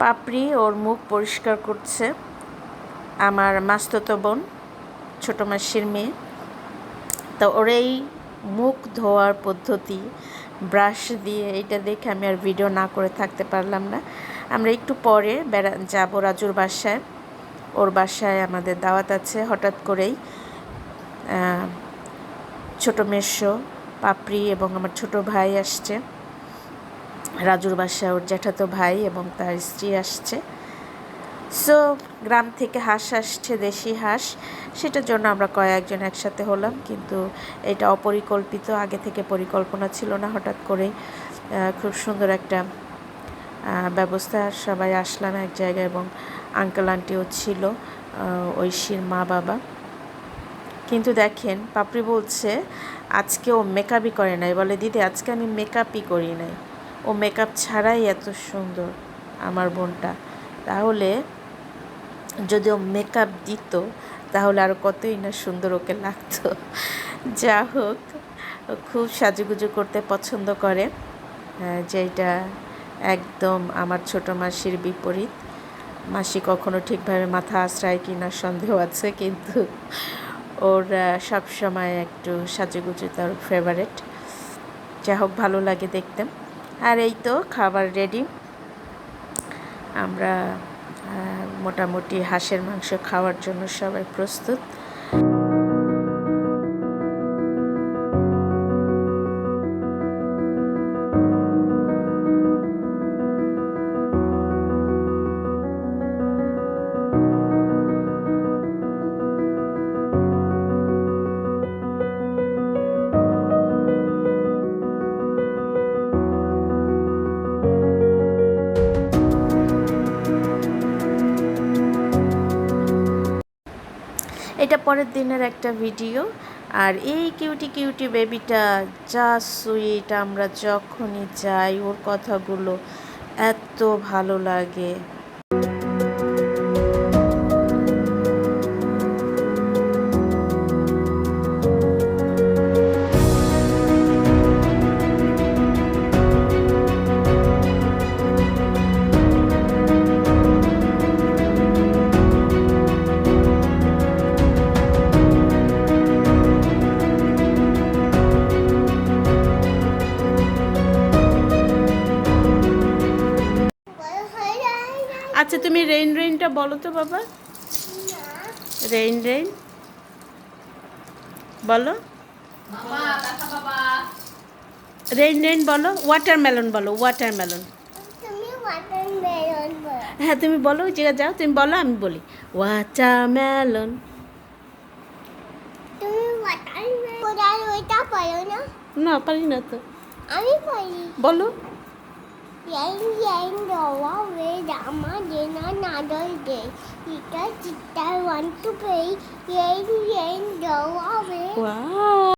পাপড়ি ওর মুখ পরিষ্কার করছে। আমার মাস্ততো বোন, ছোটো মাসির মেয়ে। তো ওর এই মুখ ধোয়ার পদ্ধতি, ব্রাশ দিয়ে এটা দেখে আমি আর ভিডিও না করে থাকতে পারলাম না। আমরা একটু পরে বেড়া, যাব রাজুর বাসায়। ওর বাসায় আমাদের দাওয়াত আছে, হঠাৎ করেই ছোটো মেশো পাপড়ি এবং আমার ছোট ভাই আসছে। রাজুর বাসায় ওর জ্যাঠাতো ভাই এবং তার স্ত্রী আসছে। সো গ্রাম থেকে হাঁস আসছে, দেশি হাঁস। সেটার জন্য আমরা কয়েকজন একসাথে হলাম, কিন্তু এটা অপরিকল্পিত, আগে থেকে পরিকল্পনা ছিল না হঠাৎ করে খুব সুন্দর একটা ব্যবস্থা। সবাই আসলাম এক জায়গায় এবং আঙ্কেল আন্টিও ছিল ঐশীর মা, বাবা। কিন্তু দেখেন, পাপড়ি বলছে, আজকে ও মেকআপই করে নাই। বলে, দিদি, আজকে আমি মেকআপই করি নাই। ও মেকআপ ছাড়াই এত সুন্দর আমার বোনটা। তাহলে যদি ও মেকআপ দিত তাহলে আরও কতই না সুন্দর ওকে লাগতো। যা হোক খুব সাজুগুজু করতে পছন্দ করে। আহ, যেটা একদম আমার ছোট মাসির বিপরীত। মাসি কখনো ঠিকভাবে মাথা আশ্রয় কি না সন্দেহ আছে কিন্তু ওর সব সময় একটু সাজুগুজু তার ফেভারেট যা হোক ভালো লাগে দেখতে। আর এই তো খাবার রেডি আমরা মোটামুটি হাঁসের মাংস খাওয়ার জন্য সবাই প্রস্তুত। এটা পরের দিনের একটা ভিডিও। আর এই কিউটি কিউটি বেবিটা যা সুইট আমরা যখনই যাই, ওর কথাগুলো এত ভালো লাগে। আচ্ছা তুমি রেইন রেইনটা বলো তো বাবা। রেইন রেইন বলো। রেইন রেইন বলো। ওয়াটারমেলন বলো ওয়াটারমেলন হ্যাঁ তুমি বলো ওই জায়গায় যাও তুমি বলো আমি বলি। ওয়াটারমেলন না। পারি না তো। আমি পারি বলো। vậy vậy đồ quá về đã mà vậy nó nào đôi để thì cái chỉ tay vẫn chút vậy vậy vậy đồ quá về